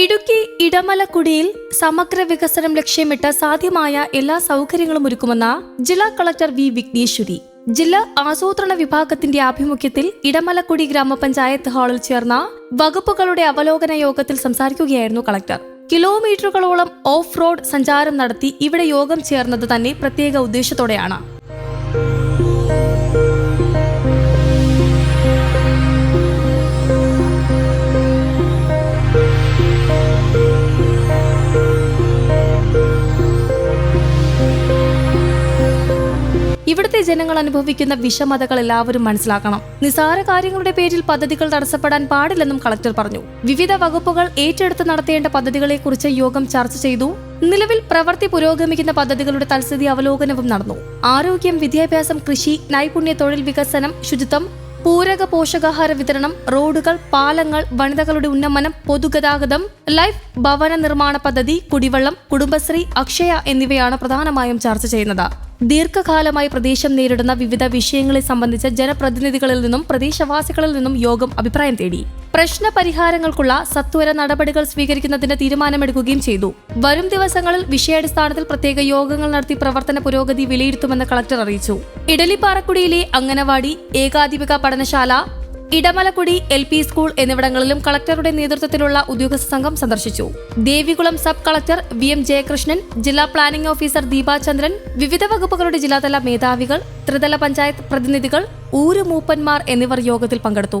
ഇടുക്കി ഇടമലക്കുടിയിൽ സമഗ്ര വികസനം ലക്ഷ്യമിട്ട് സാധ്യമായ എല്ലാ സൗകര്യങ്ങളും ഒരുക്കുമെന്ന ജില്ലാ കളക്ടർ വി വിഘ്നേശ്വരി. ജില്ലാ ആസൂത്രണ വിഭാഗത്തിന്റെ ആഭിമുഖ്യത്തിൽ ഇടമലക്കുടി ഗ്രാമപഞ്ചായത്ത് ഹാളിൽ ചേർന്ന വകുപ്പുകളുടെ അവലോകന യോഗത്തിൽ സംസാരിക്കുകയായിരുന്നു കളക്ടർ. കിലോമീറ്ററുകളോളം ഓഫ് റോഡ് സഞ്ചാരം നടത്തി ഇവിടെ യോഗം ചേർന്നത് തന്നെ പ്രത്യേക ഉദ്ദേശത്തോടെയാണ്. ഇവിടുത്തെ ജനങ്ങൾ അനുഭവിക്കുന്ന വിഷമതകൾ എല്ലാവരും മനസ്സിലാക്കണം. നിസാര കാര്യങ്ങളുടെ പേരിൽ പദ്ധതികൾ തടസ്സപ്പെടാൻ പാടില്ലെന്നും കളക്ടർ പറഞ്ഞു. വിവിധ വകുപ്പുകൾ ഏറ്റെടുത്ത് നടത്തേണ്ട പദ്ധതികളെക്കുറിച്ച് യോഗം ചർച്ച ചെയ്തു. നിലവിൽ പ്രവൃത്തി പുരോഗമിക്കുന്ന പദ്ധതികളുടെ തൽസ്ഥിതി അവലോകനവും നടന്നു. ആരോഗ്യം വിദ്യാഭ്യാസം കൃഷി നൈപുണ്യ തൊഴിൽ വികസനം ശുചിത്വം പൂരക പോഷകാഹാര വിതരണം റോഡുകൾ പാലങ്ങൾ വനിതകളുടെ ഉന്നമനം പൊതുഗതാഗതം ലൈഫ് ഭവന നിർമ്മാണ പദ്ധതി കുടിവെള്ളം കുടുംബശ്രീ അക്ഷയ എന്നിവയാണ് പ്രധാനമായും ചർച്ച ചെയ്യുന്നത്. ദീർഘകാലമായി പ്രദേശം നേരിടുന്ന വിവിധ വിഷയങ്ങളെ സംബന്ധിച്ച് ജനപ്രതിനിധികളിൽ നിന്നും പ്രദേശവാസികളിൽ നിന്നും യോഗം അഭിപ്രായം തേടി. പ്രശ്ന പരിഹാരങ്ങൾക്കുള്ള സത്വര നടപടികൾ സ്വീകരിക്കുന്നതിന് തീരുമാനമെടുക്കുകയും ചെയ്തു. വരും ദിവസങ്ങളിൽ വിഷയാടിസ്ഥാനത്തിൽ പ്രത്യേക യോഗങ്ങൾ നടത്തി പ്രവർത്തന പുരോഗതി വിലയിരുത്തുമെന്ന് കളക്ടർ അറിയിച്ചു. ഇഡലിപ്പാറക്കുടിയിലെ അംഗനവാടി ഏകാധിപിക പഠനശാല ഇടമലക്കുടി എൽ പി സ്കൂൾ എന്നിവിടങ്ങളിലും കളക്ടറുടെ നേതൃത്വത്തിലുള്ള ഉദ്യോഗസ്ഥ സംഘം സന്ദർശിച്ചു. Devikulam sub collector V M Jayakrishnan ജില്ലാ പ്ലാനിംഗ് ഓഫീസർ ദീപാചന്ദ്രൻ വിവിധ വകുപ്പുകളുടെ ജില്ലാതല മേധാവികൾ ത്രിതല പഞ്ചായത്ത് പ്രതിനിധികൾ ഊരുമൂപ്പന്മാർ എന്നിവർ യോഗത്തിൽ പങ്കെടുത്തു.